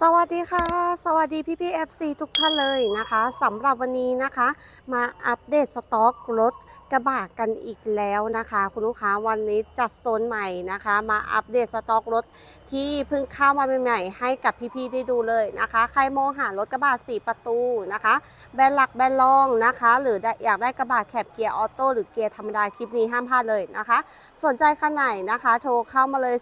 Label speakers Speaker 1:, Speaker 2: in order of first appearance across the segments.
Speaker 1: สวัสดีค่ะ สวัสดีพี่พี่เอฟซีทุกท่านเลยนะคะสำหรับวันนี้นะคะ มาอัปเดตสต็อกรถ กระบะกันอีกแล้วนะคะ คุณลูกค้าวันนี้จัดโซนใหม่นะคะ มาอัปเดตสต็อกรถที่เพิ่งเข้ามาใหม่ๆให้กับพี่ๆได้ดูเลยนะคะ ใครมองหารถกระบะสีประตูนะคะ แบรนด์หลักแบรนด์รองนะคะ หรืออยากได้กระบะแคบเกียร์ออโต้หรือเกียร์ธรรมดาคลิปนี้ห้ามพลาดเลยนะคะ สนใจคันไหนนะคะ โทรเข้ามาเลย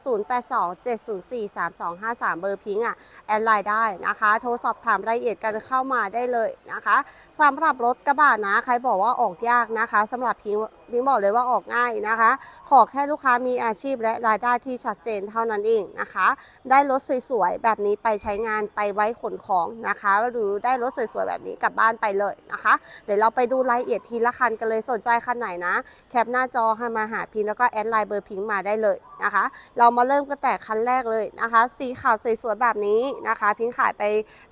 Speaker 1: 0827043253 เบอร์พิงค์อะแอดไลน์ได้นะคะ โทรสอบถามรายละเอียดกันเข้ามาได้เลยนะคะสำหรับรถกระบะนะใครบอกว่าออกยากนะคะสำหรับพิงพิงบอกเลยว่าออกง่ายนะคะ ขอแค่ลูกค้ามีอาชีพและรายได้ที่ชัดเจนเท่านั้นเองนะคะ ได้รถสวยๆแบบนี้ไปใช้งานไปไว้ขนของนะคะ หรือได้รถสวยๆแบบนี้กลับบ้านไปเลยนะคะ เดี๋ยวเราไปดูรายละเอียดทีละคันกันเลยสนใจคันไหนนะ แคปหน้าจอให้มาหาพิงแล้วก็แอดไลน์เบอร์พิงมาได้เลย นะคะ เรามาเริ่มกันแต่คันแรกเลยนะคะ สีขาวสวยๆแบบนี้นะคะ พิงขายไป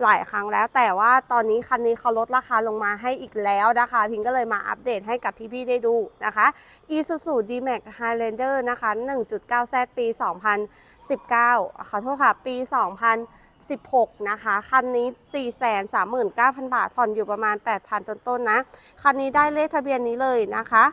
Speaker 1: หลายครั้งแล้ว แต่ว่าตอนนี้คันนี้เขาลดราคาลงมาให้อีกแล้วนะคะ พิงก็เลยมาอัปเดตให้กับพี่ๆได้ดูนะคะ Isuzu D-Max Highlander นะคะ 1.9Z ปี 2019ขอโทษค่ะ ปี2016 นะคะ คันนี้ 439,000 บาท ผ่อนอยู่ประมาณ 8,000 ต้นๆนะคันนี้ได้เลขทะเบียนนี้เลยนะคะ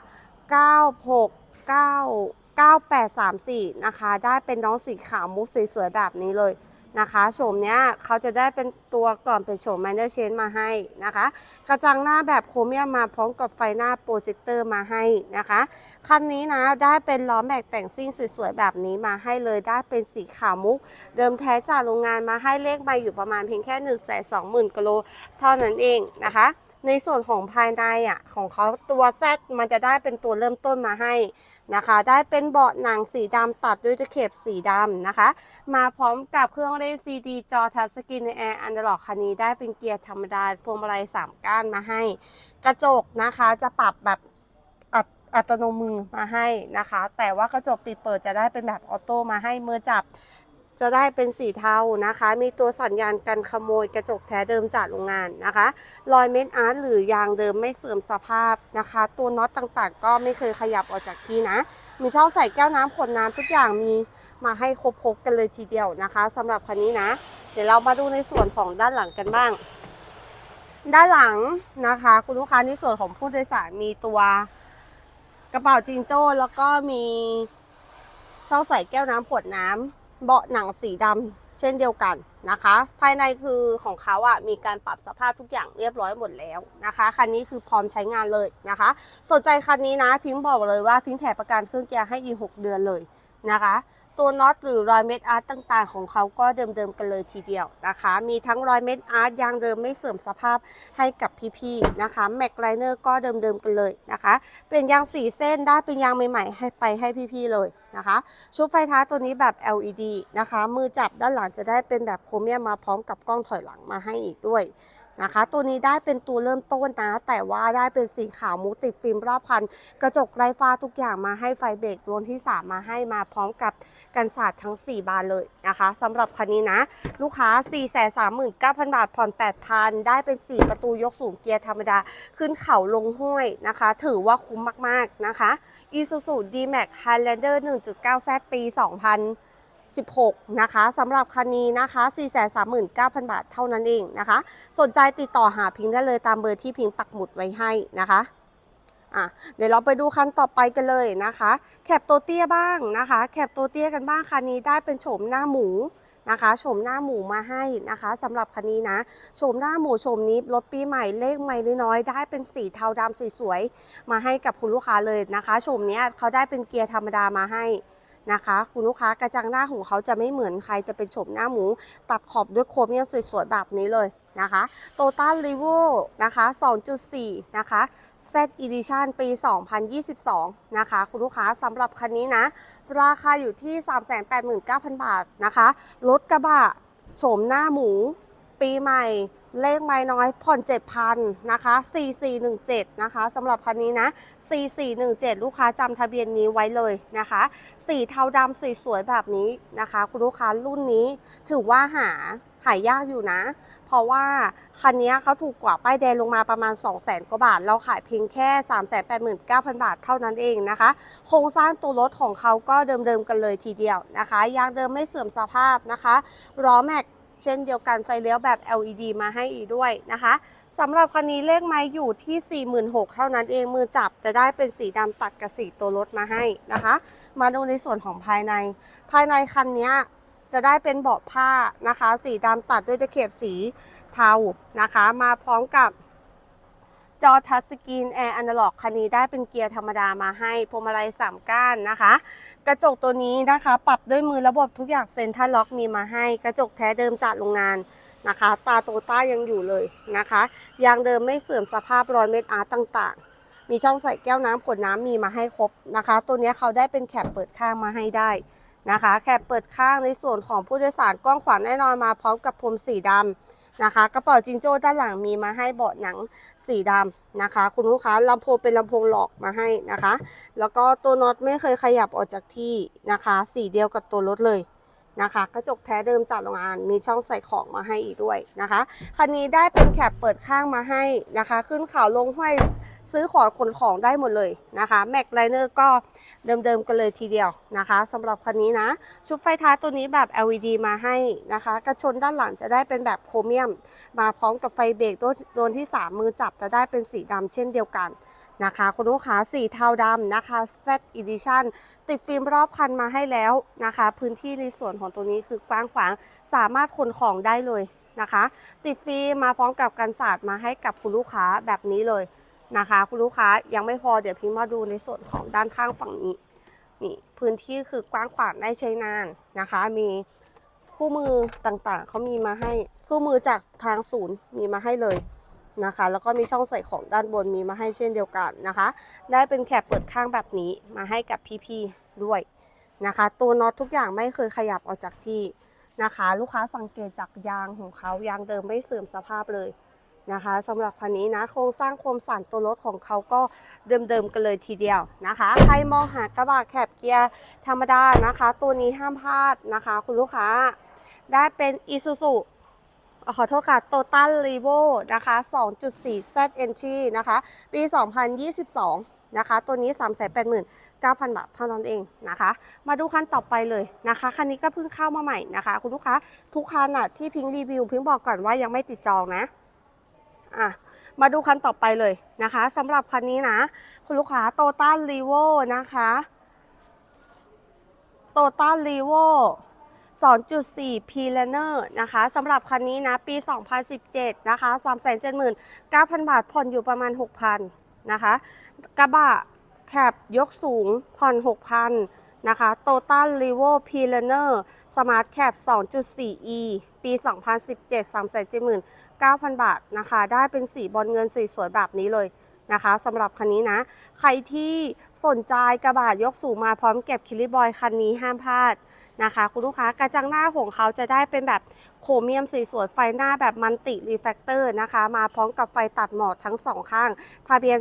Speaker 1: 969 9834 นะคะ ได้เป็นน้องสีขาวมุกสวยๆแบบนี้เลยนะคะโฉมเนี้ยเขาจะได้เป็นตัวก่อนเป็นโฉมแมนเดอร์เชนมาให้นะคะ กระจังหน้าแบบโครเมียมมาพร้อมกับไฟหน้าโปรเจคเตอร์มาให้นะคะ คันนี้นะได้เป็นล้อแม็กแต่งซิ่งสวยๆแบบนี้มาให้เลยได้เป็นสีขาวมุก เดิมแท้จากโรงงานมาให้เลขมาอยู่ประมาณเพียงแค่1 2 0 0 0 0กิโลเท่านั้นเองนะคะในส่วนของภายในอะของเขาตัวแซมันจะได้เป็นตัวเริ่มต้นมาให้ นะคะ ได้เป็นเบาะหนังสีดำตัดด้วยตะเข็บสีดำนะคะ มาพร้อมกับเครื่องเล่นซีดีจอทัชสกรีนในแอร์อันดรอกคันนี้ได้เป็นเกียร์ธรรมดาพวงมาลัย3ก้านมาให้ กระจกนะคะจะปรับแบบอัตอัตโนมือมาให้นะคะ แต่ว่ากระจกปิดเปิดจะได้เป็นแบบออโต้มาให้มือจับ จะได้เป็นสีเทานะคะ มีตัวสัญญาณกันขโมยกระจกแท้เดิมจากโรงงานนะคะ รอยเม็ดอาร์ตหรือยางเดิมไม่เสื่อมสภาพนะคะ ตัวน็อตต่างๆ ก็ไม่เคยขยับออกจากที่นะ มีช่องใส่แก้วน้ำขวดน้ำทุกอย่างมีมาให้ครบๆกันเลยทีเดียวนะคะสำหรับคันนี้นะ เดี๋ยวเรามาดูในส่วนของด้านหลังกันบ้าง ด้านหลังนะคะ คุณลูกค้าในส่วนของผู้โดยสารมีตัวกระเป๋าจิงโจ้แล้วก็มีช่องใส่แก้วน้ำขวดน้ำ เบาะหนังสีดำเช่นเดียวกันนะคะ ภายในคือของเขาอะ่ะมีการปรับสภาพทุกอย่างเรียบร้อยหมดแล้วนะคะ คันนี้คือพร้อมใช้งานเลยนะคะ สนใจคันนี้นะพิมพ์บอกเลยว่าพิมพ์แถมประกันเครื่องเกียร์ให้อีก6เดือนเลยนะคะ ตัวน็อตหรือรอยเม็ดอาร์ตต่างๆ ของเขาก็เดิมๆกันเลยทีเดียวนะคะ มีทั้งรอยเม็ดอาร์ตยางเดิมไม่เสื่อมสภาพให้กับพี่ๆนะคะแม็กไลเนอร์ก็เดิมๆกันเลยนะคะ เป็นยางสีเส้นได้เป็นยางใหม่ๆให้ไปให้พี่ๆเลยนะคะชุดไฟท้ายตัวนี้แบบ LED นะคะ มือจับด้านหลังจะได้เป็นแบบโครเมียมมาพร้อมกับกล้องถอยหลังมาให้อีกด้วย นะคะ ตัวนี้ได้เป็นตัวเริ่มต้นนะ แต่ว่าได้เป็นสีขาวมุกติดฟิล์มรอบคัน กระจกไร้ฟ้าทุกอย่างมาให้ไฟเบรกดวงที่ 3 มาให้มาพร้อมกับกันศาสตร์ทั้ง 4 บานเลยนะคะสำหรับคันนี้นะ ลูกค้า 439,000 บาทผ่อน 8,000 ได้เป็น 4 ประตูยกสูงเกียร์ธรรมดา ขึ้นเขาลงห้วยนะคะ ถือว่าคุ้มมากๆนะคะ Isuzu D-Max Highlander 1.9Z ปี 2000 16 นะคะสำหรับคันนี้นะคะ 439,000 บาทเท่านั้นเองนะคะ สนใจติดต่อหาพิงค์ได้เลยตามเบอร์ที่พิงค์ปักหมุดไว้ให้นะคะอะเดี๋ยวเราไปดูคันต่อไปกันเลยนะคะ แคปตัวเตี้ยบ้างนะคะ แคปตัวเตี้ยกันบ้างคันนี้ได้เป็นโฉมหน้าหมูนะคะโฉมหน้าหมูมาให้นะคะสำหรับคันนี้นะโฉมหน้าหมูโฉมนี้รถปีใหม่เลขใหม่น้อยๆได้เป็นสีเทาดำสวยๆมาให้กับคุณลูกค้าเลยนะคะโฉมนี้เขาได้เป็นเกียร์ธรรมดามาให้ นะคะ คุณลูกค้ากระจังหน้าของเขาจะไม่เหมือนใครจะเป็นโฉมหน้าหมู ตัดขอบด้วยโครเมียมสวยๆแบบนี้เลยนะคะโตต้ารีโวนะคะ 2.4 นะคะ Z Edition ปี 2022 นะคะ คุณลูกค้าสำหรับคันนี้นะ ราคาอยู่ที่ 389,000 บาทนะคะ รถกระบะโฉมหน้าหมู ปีใหม่ เลขไม่น้อยผ่อน7,000นะคะ 4417 นะคะสำหรับคันนี้นะ 4417 ลูกค้าจำทะเบียนนี้ไว้เลยนะคะ สีเทาดำสีสวยแบบนี้นะคะ คุณลูกค้ารุ่นนี้ถือว่าหาหายากอยู่นะ เพราะว่าคันนี้เขาถูกกว่าป้ายแดงลงมาประมาณ 200,000 กว่าบาท เราขายเพียงแค่ 389,000 บาทเท่านั้นเองนะคะ โครงสร้างตัวรถของเขาก็เดิมๆกันเลยทีเดียวนะคะ ยางเดิมไม่เสื่อมสภาพนะคะล้อแม็ก เช่นเดียวกันไฟเลี้ยวแบบ LED มาให้อีกด้วยนะคะสำหรับคันนี้เลขไม้อยู่ที่ 46,000เท่านั้นเองมือจับจะได้เป็นสีดำตัดกับสีตัวรถมาให้นะคะ มาดูในส่วนของภายใน ภายในคันนี้จะได้เป็นเบาะผ้านะคะ สีดำตัดด้วยตะเข็บสีเทานะคะ มาพร้อมกับ จอทัชสกรีนแอร์อนาล็อกคันนี้ได้เป็นเกียร์ธรรมดามาให้พวงมาลัย3ก้านนะคะ กระจกตัวนี้นะคะปรับด้วยมือระบบทุกอย่างเซ็นทรัลล็อกมีมาให้ กระจกแท้เดิมจากโรงงานนะคะ ตาโตต้ายังอยู่เลยนะคะยางเดิมไม่เสื่อมสภาพรอยเม็ดอาร์ตต่างๆ มีช่องใส่แก้วน้ำขวดน้ำมีมาให้ครบนะคะ ตัวนี้เขาได้เป็นแคปเปิดข้างมาให้ได้นะคะ แคปเปิดข้างในส่วนของผู้โดยสารกว้างขวางแน่นอนมาพร้อมกับพรมสีดำ นะคะ กระเป๋าจิงโจ้ด้านหลังมีมาให้เบาะหนังสีดำนะคะ คุณลูกค้าลำโพงเป็นลำโพงหลอกมาให้นะคะ แล้วก็ตัวน็อตไม่เคยขยับออกจากที่นะคะ สีเดียวกับตัวรถเลยนะคะ กระจกแท้เดิมจากโรงงาน มีช่องใส่ของมาให้อีกด้วยนะคะ คันนี้ได้เป็นแคปเปิดข้างมาให้นะคะ ขึ้นเขาวลงห้วยซื้อของขนของได้หมดเลยนะคะ แม็กไลเนอร์ก็ เดิมๆกันเลยทีเดียวนะคะสำหรับคันนี้นะ ชุดไฟท้ายตัวนี้แบบ LED มาให้นะคะ กระชนด้านหลังจะได้เป็นแบบโครเมียม มาพร้อมกับไฟเบรกตัวโดนที่ 3 มือจับจะได้เป็นสีดำเช่นเดียวกันนะคะคุณลูกค้าสีเทาดำนะคะ Z Edition ติดฟิล์มรอบคันมาให้แล้วนะคะ พื้นที่ในส่วนของตัวนี้คือกว้างขวางสามารถขนของได้เลยนะคะ ติดฟิล์มมาพร้อมกับกันศาสตร์มาให้กับคุณลูกค้าแบบนี้เลย นะคะ คุณลูกค้ายังไม่พอเดี๋ยวพิมพ์มาดูในส่วนของด้านข้างฝั่งนี้นี่พื้นที่คือกว้างขวางได้ใช้นานนะคะ มีคู่มือต่างๆเขามีมาให้คู่มือจากทางศูนย์มีมาให้เลยนะคะ แล้วก็มีช่องใส่ของด้านบนมีมาให้เช่นเดียวกันนะคะ ได้เป็นแคปเปิดข้างแบบนี้มาให้กับพี่ๆด้วยนะคะ ตัวน็อตทุกอย่างไม่เคยขยับออกจากที่นะคะ ลูกค้าสังเกตจากยางของเขายางเดิมไม่เสื่อมสภาพเลย นะคะสำหรับคันนี้นะโครงสร้างโครงสั่นตัวรถของเขาก็เดิมๆกันเลยทีเดียวนะคะ ใครมองหากระบะแคบเกียร์ธรรมดานะคะ ตัวนี้ห้ามพลาดนะคะ คุณลูกค้าได้เป็น Isuzu ขอโทษค่ะโตตันรีโวนะคะ 2.4 Z Entry นะคะ ปี 2022 นะคะ ตัวนี้ 389,000 บาทเท่านั้นเองนะคะ มาดูคันต่อไปเลยนะคะ คันนี้ก็เพิ่งเข้ามาใหม่นะคะ คุณลูกค้า ทุกคันอะที่พิงรีวิว พิงบอกก่อนว่ายังไม่ติดจองนะ อะมาดูคันต่อไปเลยนะคะสำหรับคันนี้นะ คุณลูกค้าโตตันรีโวนะคะโตตันรีโว2.4 p l a n e r นะคะสำหรับคันนี้นะ ปี 2017 นะคะ 379,000 บาท ผ่อนอยู่ประมาณ 6,000 นะคะ กระบะแคบยกสูงผ่อน 6,000 นะคะ Total r e v o p l a n e r Smart Cap 2.4e ปี 2017 379,000 9,000 บาทนะคะ ได้เป็นสีบอลเงินสีสวยแบบนี้เลยนะคะสำหรับคันนี้นะ ใครที่สนใจกระบะยกสูงมาพร้อมเก็บคิลิบอยคันนี้ห้ามพลาดนะคะ คุณลูกค้ากระจังหน้าของเขาจะได้เป็นแบบโครเมียมสีสวยไฟหน้าแบบมันติรีแฟกเตอร์นะคะ มาพร้อมกับไฟตัดหมอกทั้งสองข้าง ทะเบียน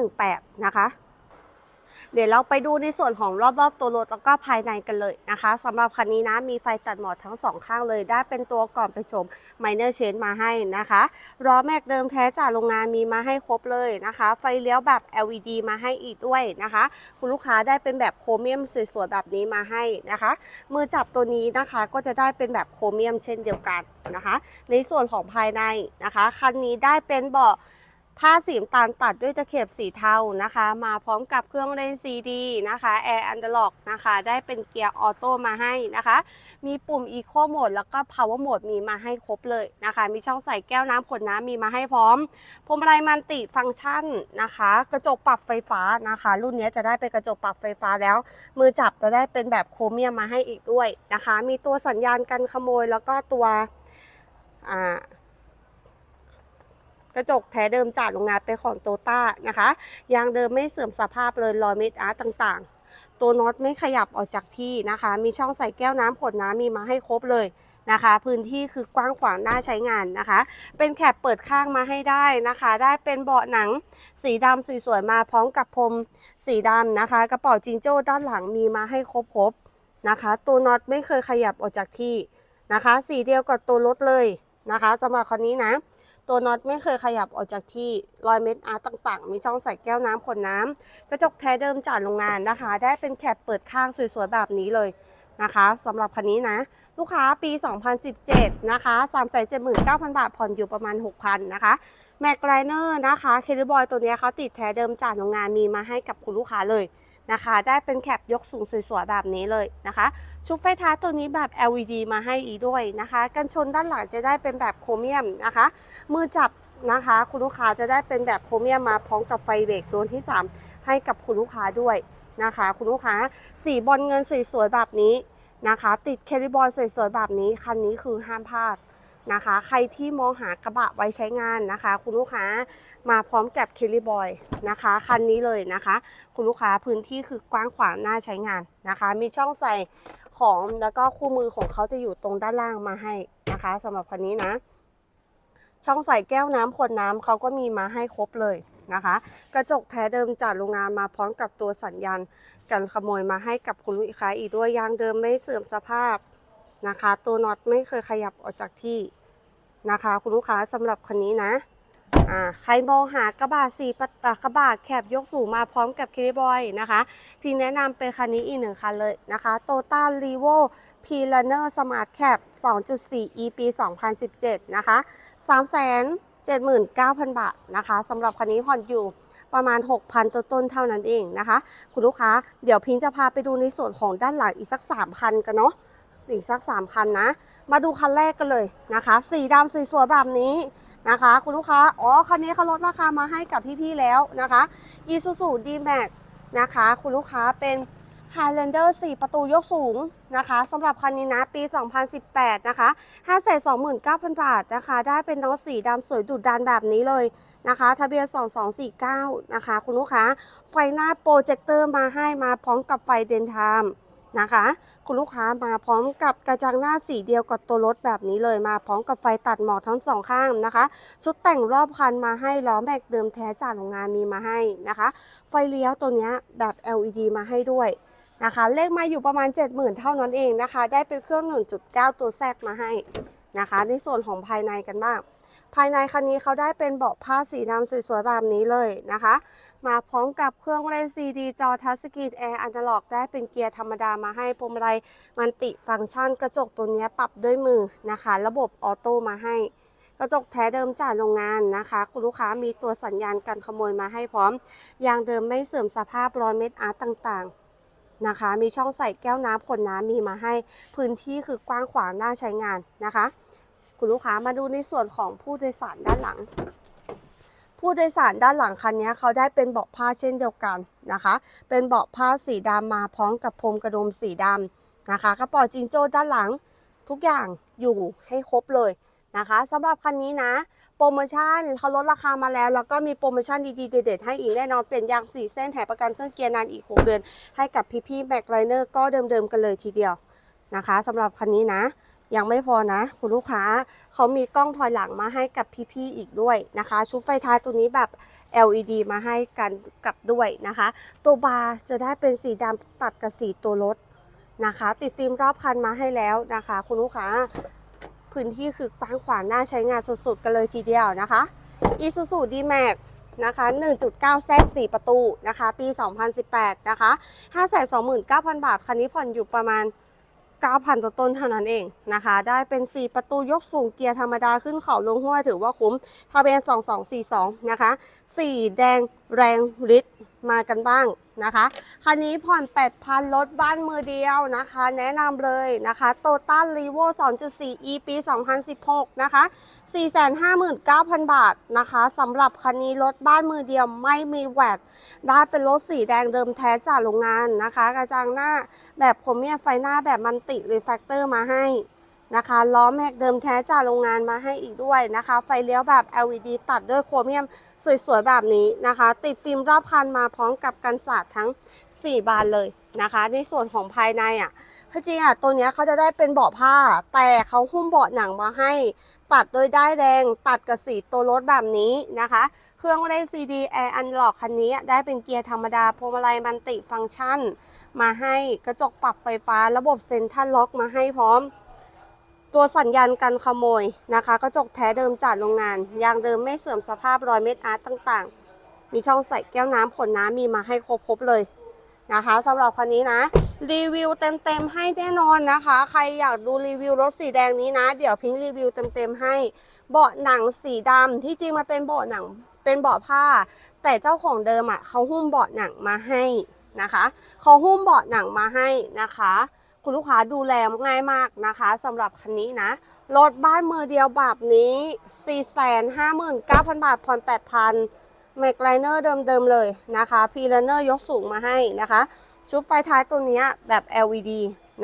Speaker 1: 3918 นะคะ เดี๋ยวเราไปดูในส่วนของรอบๆตัวรถแล้วก็ภายในกันเลยนะคะสำหรับคันนี้นะมีไฟตัดหมอกทั้งสองข้างเลย ได้เป็นตัวก่อนไปชม Minor Change มาให้นะคะล้อแม็กเดิมแท้จากโรงงานมีมาให้ครบเลยนะคะ ไฟเลี้ยวแบบ LED มาให้อีกด้วยนะคะ คุณลูกค้าได้เป็นแบบโครเมียมสวยๆแบบนี้มาให้นะคะ มือจับตัวนี้นะคะก็จะได้เป็นแบบโครเมียมเช่นเดียวกันนะคะ ในส่วนของภายในนะคะคันนี้ได้เป็นเบาะ ผ้าสีน้ำตาลตัดด้วยตะเข็บสีเทานะคะ มาพร้อมกับเครื่องเล่นซีดีนะคะแอร์อันเดอร์ล็อกนะคะ ได้เป็นเกียร์ออโต้มาให้นะคะ มีปุ่ม Eco Mode แล้วก็ Power Mode มีมาให้ครบเลยนะคะ มีช่องใส่แก้วน้ำขวดน้ำมีมาให้พร้อมพวงมาลัยมันติฟังก์ชันนะคะ กระจกปรับไฟฟ้านะคะ รุ่นนี้จะได้เป็นกระจกปรับไฟฟ้าแล้ว มือจับจะได้เป็นแบบโครเมียมมาให้อีกด้วยนะคะ มีตัวสัญญาณกันขโมยแล้วก็ตัวอ่า กระจกแท้เดิมจากโรงงานเป็นของโตต้านะคะยางเดิมไม่เสื่อมสภาพเลยรอยเม็ดอาร์ตต่างๆ ตัวน็อตไม่ขยับออกจากที่นะคะ มีช่องใส่แก้วน้ำขวดน้ำมีมาให้ครบเลยนะคะ พื้นที่คือกว้างขวางน่าใช้งานนะคะ เป็นแคปเปิดข้างมาให้ได้นะคะ ได้เป็นเบาะหนังสีดำสวยๆมาพร้อมกับพรมสีดำนะคะ กระเป๋าจิงโจ้ด้านหลังมีมาให้ครบๆนะคะ ตัวน็อตไม่เคยขยับออกจากที่นะคะ สีเดียวกับตัวรถเลยนะคะสำหรับคันนี้นะ ตัวน็อตไม่เคยขยับออกจากที่รอยเม็ดอาร์ตต่างๆ มีช่องใส่แก้วน้ำขวดน้ำกระจกแท้เดิมจากโรงงานนะคะ ได้เป็นแคปเปิดข้างสวยๆแบบนี้เลยนะคะสำหรับคันนี้นะ ลูกค้าปี 2017 นะคะ379,000 บาท ผ่อนอยู่ประมาณ 6,000 นะคะแม็กไลเนอร์นะคะเคดบอยตัวเนี้ยเขาติดแท้เดิมจากโรงงานมีมาให้กับคุณลูกค้าเลย นะคะ ได้เป็นแคปยกสูงสวยๆแบบนี้เลยนะคะ ชุดไฟท้ายตัวนี้แบบ LED มาให้อีด้วยนะคะ กันชนด้านหลังจะได้เป็นแบบโครเมียมนะคะ มือจับนะคะ คุณลูกค้าจะได้เป็นแบบโครเมียมมาพร้อมกับไฟเบรกตัวที่ 3 ให้กับคุณลูกค้าด้วยนะคะ คุณลูกค้าสีบอลเงินสวยๆแบบนี้นะคะ ติดเคลิบอยสวยๆแบบนี้คันนี้คือห้ามพลาด นะคะ ใครที่มองหากระบะไว้ใช้งานนะคะ คุณลูกค้ามาพร้อมกับเคลิบอยนะคะ คันนี้เลยนะคะ คุณลูกค้าพื้นที่คือกว้างขวางน่าใช้งานนะคะ มีช่องใส่ของแล้วก็คู่มือของเขาจะอยู่ตรงด้านล่างมาให้นะคะสำหรับคันนี้นะ ช่องใส่แก้วน้ำขวดน้ำเขาก็มีมาให้ครบเลยนะคะ กระจกแท้เดิมจากโรงงานมาพร้อมกับตัวสัญญาณกันขโมยมาให้กับคุณลูกค้าอีกด้วยยางเดิมไม่เสื่อมสภาพ นะคะ ตัวน็อตไม่เคยขยับออกจากที่นะคะ คุณลูกค้าสำหรับคันนี้นะอ่าใครมองหากระบะสี่ประอ่ากระบะแคบยกสูงมาพร้อมกับคิริบอยนะคะพี่แนะนำเป็นคันนี้อีกหนึ่งคันเลยนะคะโตต้ารีโวพีลเนอร์สมาร์ทแคป2.4 e ปี 2017 นะคะ 379,000 บาทนะคะสำหรับคันนี้ผ่อนอยู่ประมาณ 6,000 ต้นๆเท่านั้นเองนะคะ คุณลูกค้า เดี๋ยวพิงจะพาไปดูในส่วนของด้านหลังอีกสัก 3 คันกันเนาะ อีกสัก3คันนะ มาดูคันแรกกันเลยนะคะ สีดำสวยแบบนี้นะคะ คุณลูกค้า อ๋อ คันนี้เขาลดราคามาให้กับพี่ๆแล้วนะคะ Isuzu D-Max นะคะ คุณลูกค้าเป็น Highlander 4 ประตูยกสูงนะคะสำหรับคันนี้นะ ปี 2018 นะคะ 529,000 บาทนะคะ ได้เป็นน้องสีดำสวยดุดันแบบนี้เลยนะคะ ทะเบียน 2249 นะคะ คุณลูกค้า ไฟหน้าโปรเจคเตอร์มาให้มาพร้อมกับไฟเดนไทม์ นะคะ คุณลูกค้ามาพร้อมกับกระจังหน้าสีเดียวกับตัวรถแบบนี้เลยมาพร้อมกับไฟตัดหมอกทั้งสองข้างนะคะชุดแต่งรอบคันมาให้ล้อแม็กเดิมแท้จากโรงงานมีมาให้นะคะ ไฟเลี้ยวตัวนี้แบบ LED มาให้ด้วยนะคะเลขมาอยู่ประมาณ 70,000 เท่านั้นเองนะคะ ได้เป็นเครื่อง 1.9 ตัวแซดมาให้นะคะ ในส่วนของภายในกันบ้าง ภายในคันนี้เขาได้เป็นเบาะผ้าสีดำสวยๆแบบนี้เลยนะคะ มาพร้อมกับเครื่องเล่นซีดีจอทัชสกรีนแอร์อันล็อกได้เป็นเกียร์ธรรมดามาให้พวงมาลัยมันติฟังก์ชันกระจกตัวนี้ปรับด้วยมือนะคะ ระบบออโต้มาให้กระจกแท้เดิมจากโรงงานนะคะ คุณลูกค้ามีตัวสัญญาณการขโมยมาให้พร้อมยางเดิมไม่เสื่อมสภาพรอยเม็ดอาร์ตต่างๆนะคะ มีช่องใส่แก้วน้ำขวดน้ำมีมาให้ พื้นที่คือกว้างขวางน่าใช้งานนะคะ คุณลูกค้ามาดูในส่วนของผู้โดยสารด้านหลัง ผู้โดยสารด้านหลังคันนี้เขาได้เป็นเบาะผ้าเช่นเดียวกันนะคะ เป็นเบาะผ้าสีดำมาพร้อมกับพรมกระดุมสีดำนะคะกระเป๋าจิงโจ้ด้านหลังทุกอย่างอยู่ให้ครบเลยนะคะสำหรับคันนี้นะ โปรโมชั่นเขาลดราคามาแล้ว แล้วก็มีโปรโมชั่นดีๆเด็ดๆให้อีกแน่นอนเปลี่ยนยาง 4 เส้นแถมประกันเครื่องเกียร์นานอีก 6 เดือน ให้กับพี่ๆแม็กไลเนอร์ก็เดิมๆกันเลยทีเดียวนะคะสำหรับคันนี้นะ ยังไม่พอนะ คุณลูกค้าเขามีกล้องถอยหลังมาให้กับพี่ๆอีกด้วยนะคะ ชุดไฟท้ายตัวนี้แบบ LED มาให้กันกับด้วยนะคะ ตัวบาร์จะได้เป็นสีดำตัดกับสีตัวรถนะคะ ติดฟิล์มรอบคันมาให้แล้วนะคะ คุณลูกค้าพื้นที่คือกว้างขวางน่าใช้งานสุดๆกันเลยทีเดียวนะคะ Isuzu D-Max นะคะ1.9 z 4ประตูนะคะ ปี 2018 นะคะ 529,000 บาท คันนี้ผ่อนอยู่ประมาณ 9,000ต้นเท่านั้นเองนะคะ ได้เป็น 4 ประตูยกสูงเกียร์ธรรมดาขึ้นเขาลงห้วยถือว่าคุ้มทะเบียน 2242 นะคะ สีแดงแรงฤทธิ์ มากันบ้างนะคะคันนี้ผ่อน 8,000 รถบ้านมือเดียวนะคะ แนะนำเลยนะคะโตต้ารีโว2.4 e ปี 2016 นะคะ 459,000 บาทนะคะสำหรับคันนี้รถบ้านมือเดียวไม่มีแวดได้เป็นรถสีแดงเดิมแท้จากโรงงานนะคะ กระจังหน้าแบบโครเมียไฟหน้าแบบมันติหรีแฟกเตอร์มาให้ นะคะล้อแม็กเดิมแท้จากโรงงานมาให้อีกด้วยนะคะ ไฟเลี้ยวแบบ LED ตัดด้วยโครเมียมสวยๆแบบนี้นะคะ ติดฟิล์มรอบคันมาพร้อมกับกันสาดทั้ง 4 บานเลยนะคะ ในส่วนของภายในอะจริงอะตัวนี้เขาจะได้เป็นเบาะผ้า แต่เขาหุ้มเบาะหนังมาให้ ตัดโดยได้ายแดงตัดกับสีตัวรถแบบนี้นะคะ เครื่องเล่น CD Air Unlock คันนี้ได้เป็นเกียร์ธรรมดาพวงมาลัยมันติฟังก์ชัน มาให้กระจกปรับไฟฟ้าระบบเซ็นทรัลล็อกมาให้พร้อม ตัวสัญญาณกันขโมยนะคะกระจกแท้เดิมจากโรงงาน ยางเดิมไม่เสื่อมสภาพรอยเม็ดอาร์ตต่างๆ มีช่องใส่แก้วน้ำขนน้ำมีมาให้ครบๆเลยนะคะสำหรับคันนี้นะ รีวิวเต็มๆให้แน่นอนนะคะ ใครอยากดูรีวิวรถสีแดงนี้นะ เดี๋ยวพิงค์รีวิวเต็มๆให้ เบาะหนังสีดำที่จริงมันเป็นเบาะหนังเป็นเบาะผ้า แต่เจ้าของเดิมอะเขาหุ้มเบาะหนังมาให้นะคะเขาหุ้มเบาะหนังมาให้นะคะ คุณลูกค้าดูแลง่ายมากนะคะสำหรับคันนี้นะ รถบ้านมือเดียวแบบนี้ 459,000 บาทผ่อน 8,000แมกไลเนอร์เดิมๆเลยนะคะ พีเลเนอร์ยกสูงมาให้นะคะ ชุดไฟท้ายตัวนี้แบบ LED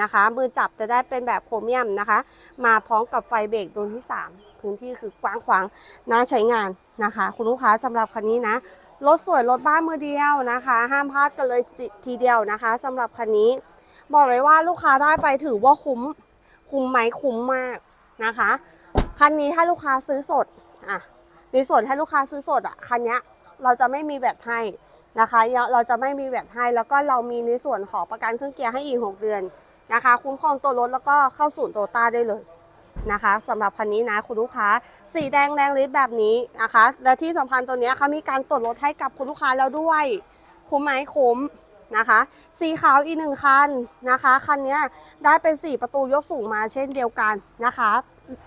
Speaker 1: นะคะ มือจับจะได้เป็นแบบโครเมียมนะคะ มาพร้อมกับไฟเบรกดวงที่ 3 พื้นที่คือกว้างขวางน่าใช้งานนะคะ คุณลูกค้าสำหรับคันนี้นะรถสวยรถบ้านมือเดียวนะคะ ห้ามพลาดกันเลยทีเดียวนะคะสำหรับคันนี้ บอกเลยว่าลูกค้าได้ไปถือว่าคุ้ม คุ้มไหมคุ้มมากนะคะ คันนี้ถ้าลูกค้าซื้อสดอะในส่วนถ้ลูกค้าซื้อสดอะคันนี้เราจะไม่มีแบบให้นะคะเราจะไม่มีแบบให้แล้วก็เรามีในส่วนของประกันเครื่องเกียร์ให้อีก 6 เดือนนะคะ คุ้มครองตัวรถแล้วก็เข้าศูนย์โตต้าได้เลยนะคะสำหรับคันนี้นะคุณลูกค้า สีแดงแรงฤทธิ์แบบนี้นะคะ และที่สำคัญตัวนี้เขามีการตรวจรถให้กับคุณลูกค้าแล้วด้วย คุ้มไหมคุ้ม นะคะ สีขาวอีกหนึ่งคันนะคะคันนี้ได้เป็น 4 ประตูยกสูงมาเช่นเดียวกันนะคะ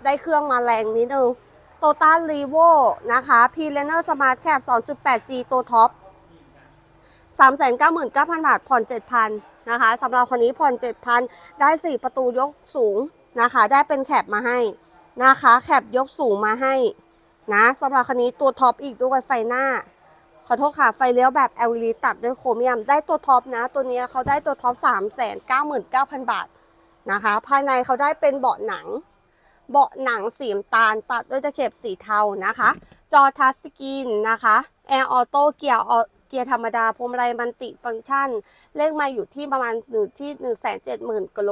Speaker 1: ได้เครื่องมาแรงนิดนึงโตต้ารีโวนะคะพีเลเนอร์สมาร์ทแคป 2.8G ตัวท็อป 399,000 บาท ผ่อน 7,000นะคะสำหรับคันนี้ผ่อน 7,000 ได้ 4 ประตูยกสูงนะคะ ได้เป็นแคปมาให้นะคะ แคปยกสูงมาให้นะสำหรับคันนี้ตัวท็อปอีกด้วยไฟหน้า ขอโทษค่ะ ไฟเลี้ยวแบบ LED ตัดด้วยโครเมียม ได้ตัวท็อปนะ ตัวนี้เขาได้ตัวท็อป 399,000 บาทนะคะ ภายในเขาได้เป็นเบาะหนัง เบาะหนังสีน้ำตาล ตัดด้วยตะเข็บสีเทานะคะ จอทัชสกรีนนะคะแอร์ออโต้เกียร์เกียร์ธรรมดาพวงมาลัยมันติฟังก์ชันเลขมาอยู่ที่ประมาณหนึ่งที่1 7 0 0 0 0กิโล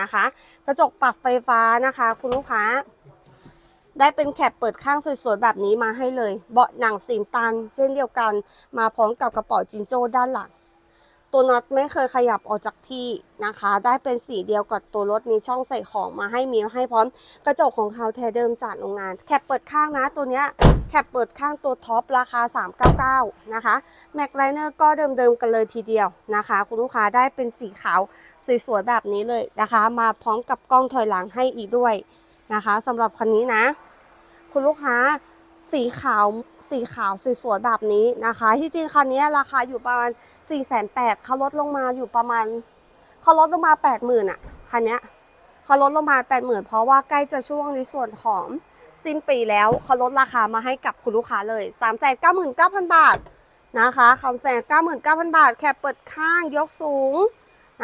Speaker 1: นะคะ กระจกปรับไฟฟ้านะคะ คุณลูกค้า ได้เป็นแคปเปิดข้างสวยๆแบบนี้มาให้เลย เบาะหนังสีตาลเช่นเดียวกัน มาพร้อมกับกระเป๋าจิงโจ้ด้านหลัง ตัวน็อตไม่เคยขยับออกจากที่นะคะ ได้เป็นสีเดียวกับตัวรถมีช่องใส่ของมาให้มีให้พร้อม กระจกของเขาแท้เดิมจากโรงงาน แคปเปิดข้างนะตัวเนี้ยแคปเปิดข้างตัวท็อปราคา 399 นะคะแม็กไลเนอร์ก็เดิมๆกันเลยทีเดียวนะคะ คุณลูกค้าได้เป็นสีขาวสวยๆแบบนี้เลยนะคะ มาพร้อมกับกล้องถอยหลังให้อีกด้วย นะคะสำหรับคันนี้นะ คุณลูกค้าสีขาวสีขาวสวยๆแบบนี้นะคะ ที่จริงคันนี้ราคาอยู่ประมาณ4 8 0 0 0เขาลดลงมาอยู่ประมาณเขาลดลงมา80,000อะคันนี้เขาลดลงมา80,000เพราะว่าใกล้จะช่วงในส่วนของสิ้นปีแล้วเขาลดราคามาให้กับคุณลูกค้าเลย399,000บาทนะคะ399,000บาทแคปเปิดข้างยกสูง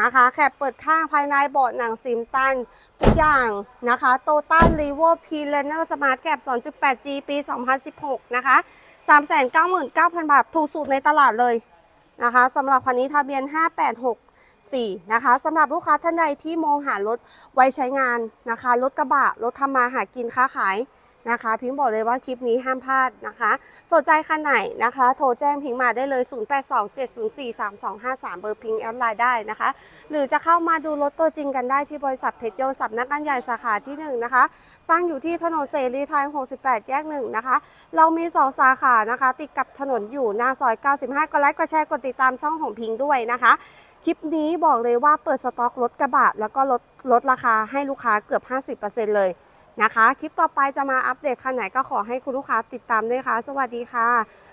Speaker 1: นะคะแคปเปิดข้างภายในเบาะหนังซิมตัน ทุกอย่างนะคะโตต้ารีโวอร์พีเลเนอร์สมาร์ทแคป 2.8G ปี 2016 นะคะ 399,000 บาท ถูกสุดในตลาดเลยนะคะสำหรับคันนี้ทะเบียน 5864 นะคะสำหรับลูกค้าท่านใดที่มองหารถไว้ใช้งานนะคะ รถกระบะ รถทำมาหากินค้าขาย นะคะ พิมพ์บอกเลยว่าคลิปนี้ห้ามพลาดนะคะ สนใจคันไหนนะคะ โทรแจ้งพิงมาได้เลย 0827043253 เบอร์พิงแอดไลน์ได้นะคะ หรือจะเข้ามาดูรถตัวจริงกันได้ที่บริษัทเพชรโยสับนักงานใหญ่สาขาที่ 1 นะคะ ตั้งอยู่ที่ถนนเสรีไทย 68 แยก 1 นะคะ เรามี 2 สาขานะคะ ติดกับถนนอยู่หน้าซอย 95 กดไลค์กดแชร์กดติดตามช่องของพิงด้วยนะคะคลิปนี้บอกเลยว่าเปิดสต็อกรถกระบะ แล้วก็ลดลดราคาให้ลูกค้าเกือบ 50%เลย นะคะ คลิปต่อไปจะมาอัปเดตคันไหนก็ขอให้คุณลูกค้าติดตามด้วยค่ะ สวัสดีค่ะ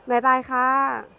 Speaker 1: บ๊ายบายค่ะ